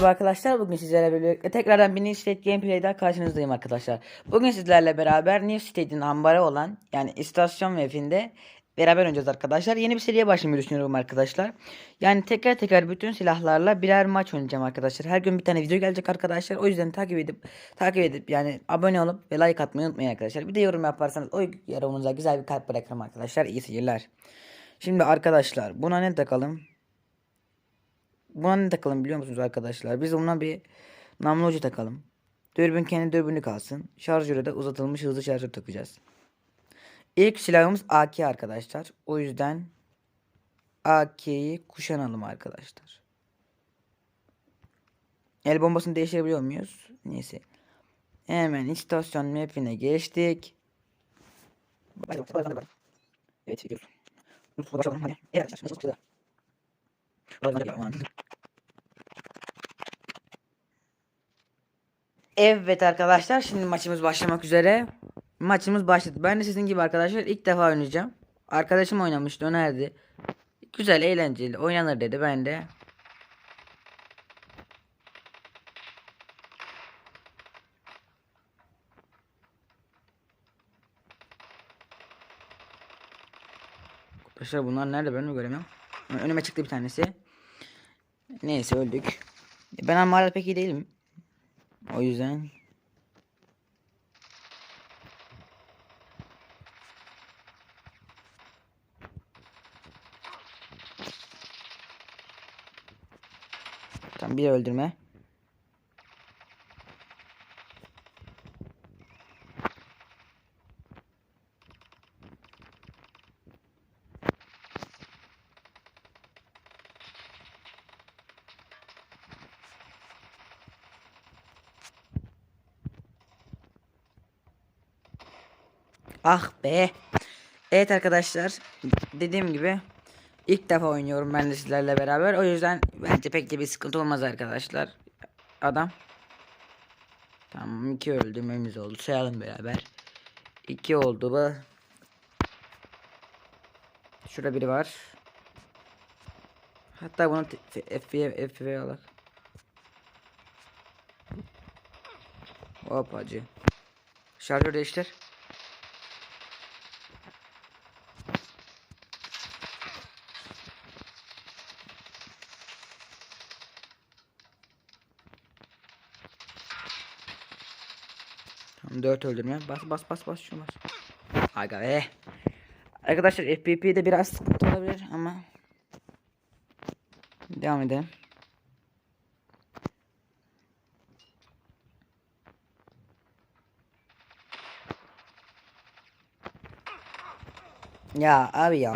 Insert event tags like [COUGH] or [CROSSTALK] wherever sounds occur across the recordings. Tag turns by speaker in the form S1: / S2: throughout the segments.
S1: Merhaba arkadaşlar. Bugün sizlerle birlikte tekrardan bir New State Gameplay'den karşınızdayım arkadaşlar. Bugün sizlerle beraber New State'in ambarı olan yani istasyon map'inde beraber oynayacağız arkadaşlar. Yeni bir seriye başlamayı düşünüyorum arkadaşlar. Yani teker teker bütün silahlarla birer maç oynayacağım arkadaşlar. Her gün bir tane video gelecek arkadaşlar. O yüzden takip edip takip edip yani abone olup ve like atmayı unutmayın arkadaşlar. Bir de yorum yaparsanız o yorumunuza güzel bir kalp bırakırım arkadaşlar. İyi seyirler. Şimdi arkadaşlar buna ne takalım? Buna ne takalım biliyor musunuz arkadaşlar? Biz buna bir namlu ucu takalım. Dürbün kendi dürbünü kalsın. Şarjörü de uzatılmış hızlı şarjör takacağız. İlk silahımız AK arkadaşlar. O yüzden AK'yi kuşanalım arkadaşlar. El bombasını değiştirebiliyor muyuz? Neyse. Hemen istasyon map'ine geçtik. Evet hadi. Evet arkadaşlar. Şimdi maçımız başlamak üzere. Maçımız başladı. Ben de sizin gibi arkadaşlar ilk defa oynayacağım. Arkadaşım oynamıştı önerdi. Güzel eğlenceli oynanır dedi ben de. Arkadaşlar bunlar nerede ben mi göremiyorum. Önüme çıktı bir tanesi. Neyse öldük. Ben Amara'da pek iyi değilim. O yüzden. Tam bir öldürme. Ah be. Evet arkadaşlar. Dediğim gibi ilk defa oynuyorum ben de sizlerle beraber. O yüzden bence pek de bir sıkıntı olmaz arkadaşlar. Adam. Tamam iki öldürmemiz oldu. Sayalım beraber. İki oldu bu. Şurada biri var. Hatta bunu FV FV alak. Hop acı. Şarjör değiştir. Tamam 4 öldürme. Bas bas bas bas şunu bas. Aga be. Arkadaşlar FPP'de biraz sıkıntı olabilir ama devam edelim. Ya abi ya.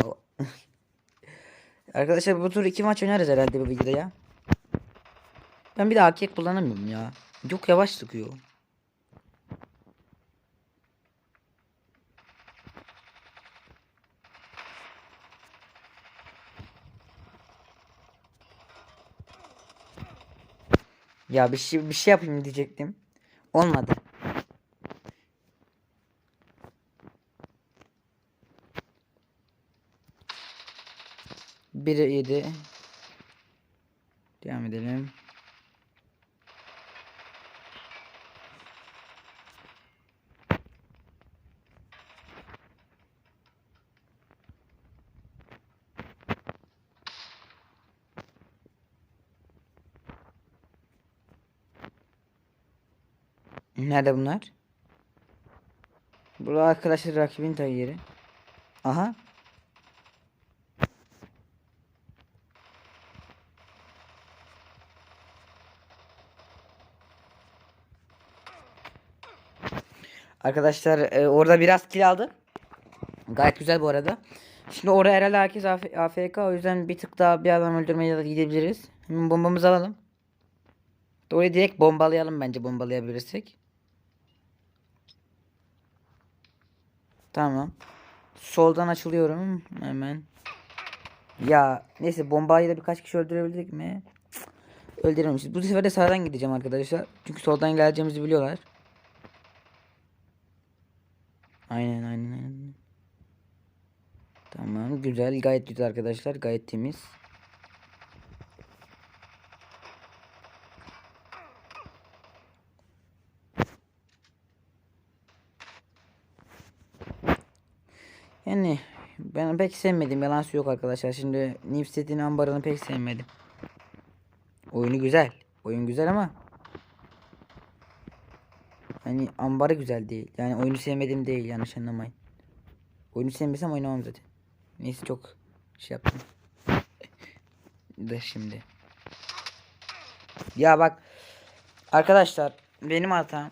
S1: [LAUGHS] Arkadaşlar bu tur iki maç oynarız herhalde bu videoda ya. Ben bir de AK kullanamıyorum ya. Çok yavaş sıkıyor. Ya bir şey bir şey yapayım diyecektim. Olmadı. Bir yedi. Devam edelim. Nerede bunlar? Burada arkadaşlar rakibin ta yeri. Aha. Arkadaşlar e, orada biraz kill aldı. Gayet güzel bu arada. Şimdi oraya herhalde herkes AF AFK o yüzden bir tık daha bir adam öldürmeye de gidebiliriz. Hemen bombamızı alalım. Orayı direkt bombalayalım bence bombalayabilirsek. Tamam. Soldan açılıyorum hemen. Ya neyse bombayla da birkaç kişi öldürebildik mi? Cık, Öldürememişiz. Bu sefer de sağdan gideceğim arkadaşlar. Çünkü soldan geleceğimizi biliyorlar. Aynen aynen aynen. Tamam güzel gayet güzel arkadaşlar gayet temiz. Yani ben pek sevmedim. Yalan yok arkadaşlar. Şimdi Nipset'in ambarını pek sevmedim. Oyunu güzel. Oyun güzel ama hani ambarı güzel değil. Yani oyunu sevmedim değil yanlış anlamayın. Oyunu sevmesem oynamam zaten. Neyse çok şey yaptım. [LAUGHS] Da şimdi. Ya bak arkadaşlar benim hatam.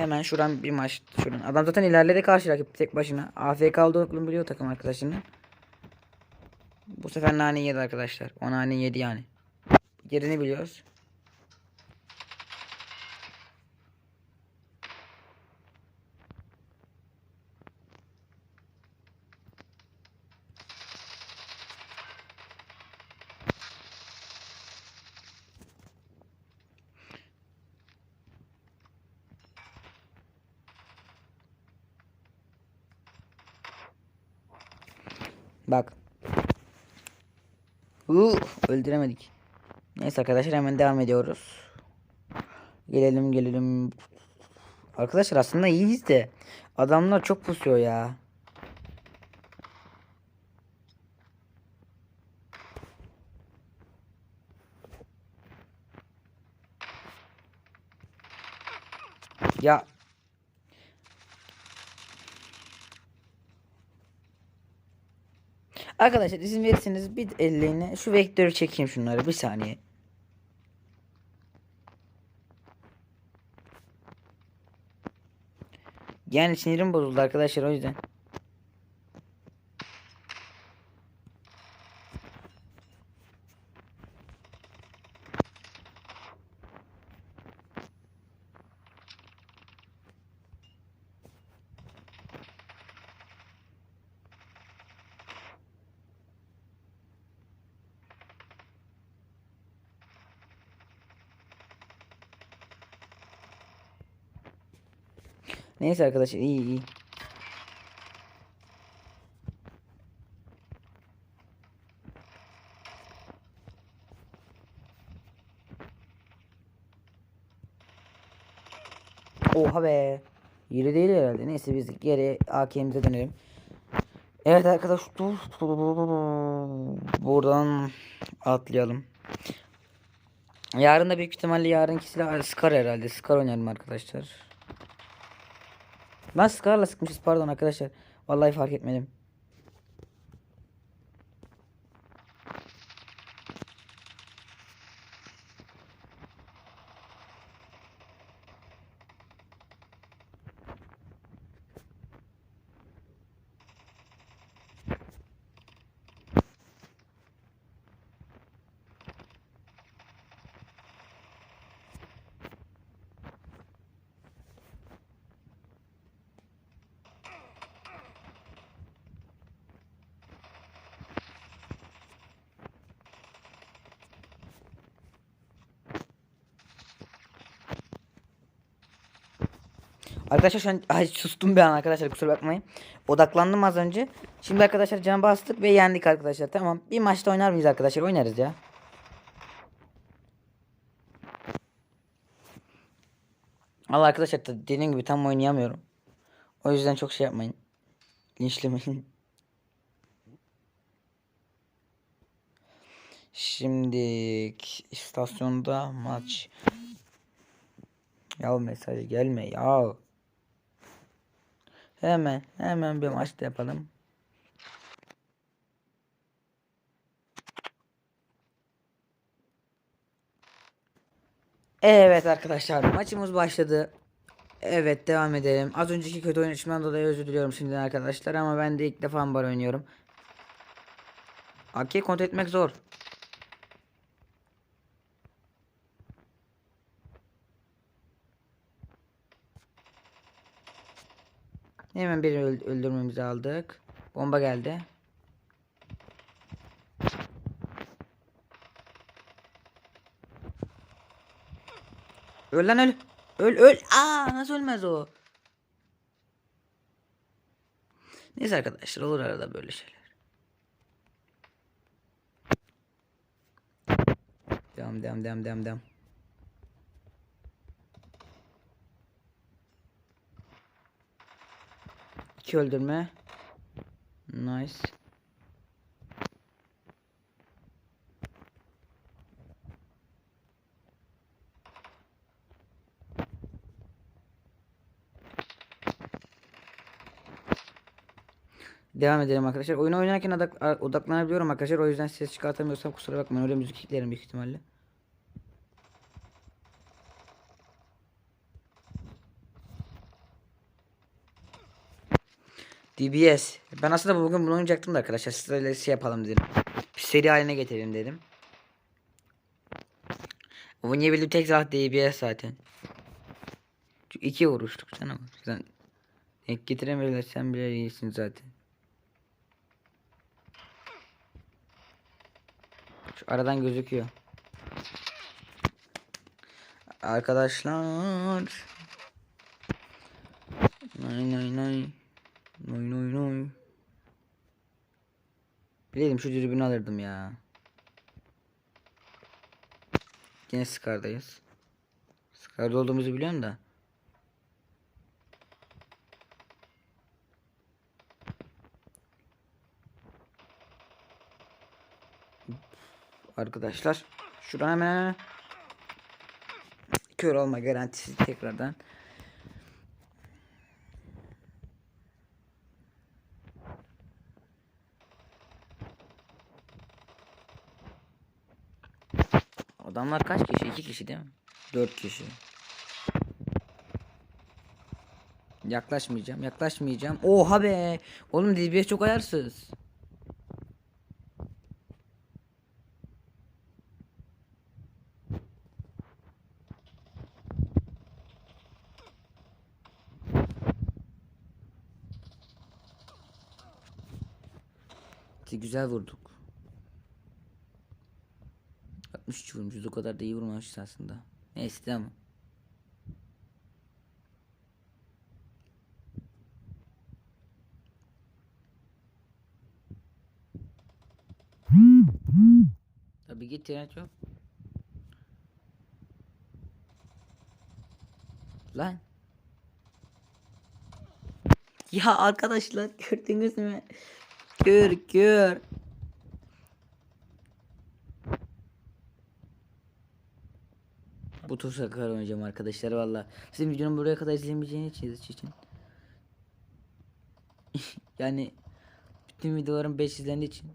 S1: Hemen şuradan bir maç şuradan. Adam zaten ilerledi karşı rakip tek başına. AFK olduğunu biliyor takım arkadaşını. Bu sefer nane yedi arkadaşlar. O nane yedi yani. Yerini biliyoruz. Bak. Huu, öldüremedik. Neyse arkadaşlar hemen devam ediyoruz. Gelelim gelelim. Arkadaşlar aslında iyiyiz de adamlar çok pusuyor ya. Ya Arkadaşlar izin verirseniz bir ellerine şu vektörü çekeyim şunları bir saniye. Yani sinirim bozuldu arkadaşlar o yüzden. Neyse arkadaşlar iyi iyi. Oha be. Yeri değil herhalde. Neyse biz geri AK'mize dönelim. Evet arkadaşlar. Buradan atlayalım. Yarın da büyük ihtimalle yarınkisi Scar herhalde. Scar oynarım arkadaşlar. Lan Scar'la sıkmışız pardon arkadaşlar. Vallahi fark etmedim. Arkadaşlar şu an ay sustum bir an arkadaşlar kusura bakmayın. Odaklandım az önce. Şimdi arkadaşlar can bastık ve yendik arkadaşlar. Tamam. Bir maçta oynar mıyız arkadaşlar? Oynarız ya. Allah arkadaşlar da dediğim gibi tam oynayamıyorum. O yüzden çok şey yapmayın. Linçlemeyin. Şimdi istasyonda maç. Ya mesaj gelme ya. Hemen hemen bir maç da yapalım. Evet arkadaşlar maçımız başladı. Evet devam edelim. Az önceki kötü oynayışımdan dolayı özür diliyorum şimdiden arkadaşlar ama ben de ilk defa ambar oynuyorum. AK kontrol etmek zor. Hemen birini öl öldürmemizi aldık. Bomba geldi. Öl lan öl. Öl öl. Aa nasıl ölmez o? Neyse arkadaşlar olur arada böyle şeyler. Devam devam devam devam devam. İki öldürme. Nice. Devam edelim arkadaşlar. Oyunu oynarken odak- odaklanabiliyorum arkadaşlar. O yüzden ses çıkartamıyorsam kusura bakmayın. Öyle müzik eklerim büyük ihtimalle. DBS. Ben aslında bugün bunu oynayacaktım da arkadaşlar. Sizlerle şey yapalım dedim. Bir seri haline getirelim dedim. Oynayabildiğim tek silah DBS zaten. Çünkü iki vuruştuk canım. Sen denk getiremezsen bile iyisin zaten. Şu aradan gözüküyor. Arkadaşlar. Nay nay. Nay nay nay. Bileydim şu dürbünü alırdım ya. Yine Scar'dayız. Scar'da olduğumuzu biliyorum da. Arkadaşlar. Şuradan hemen kör olma garantisi tekrardan. Adamlar kaç kişi? İki kişi değil mi? Dört kişi. Yaklaşmayacağım. Yaklaşmayacağım. Oha be. Oğlum DBS çok ayarsız. Güzel vurduk. 63 vurmuşuz o kadar da iyi vurmamışız aslında. Neyse ama. Tabi git çok. Lan. Ya arkadaşlar [LAUGHS] gördünüz mü? Gör gör. Bu tur sakar oynayacağım arkadaşlar valla. Sizin videonun buraya kadar izlemeyeceğiniz için. [LAUGHS] yani bütün videolarım 5 izlendiği için.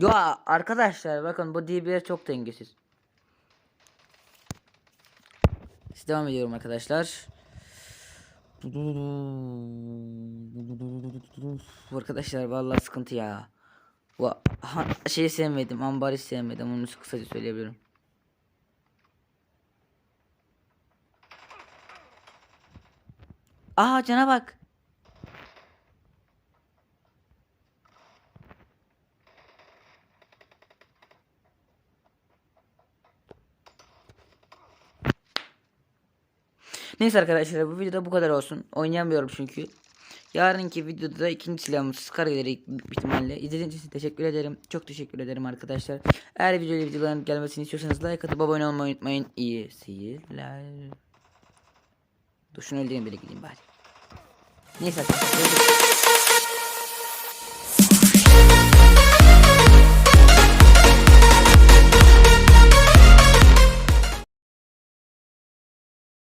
S1: Ya arkadaşlar bakın bu DBR çok dengesiz. Siz devam ediyorum arkadaşlar. Arkadaşlar vallahi sıkıntı ya. Şeyi sevmedim, ambarı sevmedim. Onu kısaca söyleyebilirim. Aa cana bak. Neyse arkadaşlar bu videoda bu kadar olsun. Oynayamıyorum çünkü. Yarınki videoda da ikinci silahımız Scar bir ihtimalle. İzlediğiniz için teşekkür ederim. Çok teşekkür ederim arkadaşlar. Eğer videoyu videoların gelmesini istiyorsanız like atıp abone olmayı unutmayın. İyi seyirler. Dur şunu öldüreyim bile gideyim bari. Neyse arkadaşlar.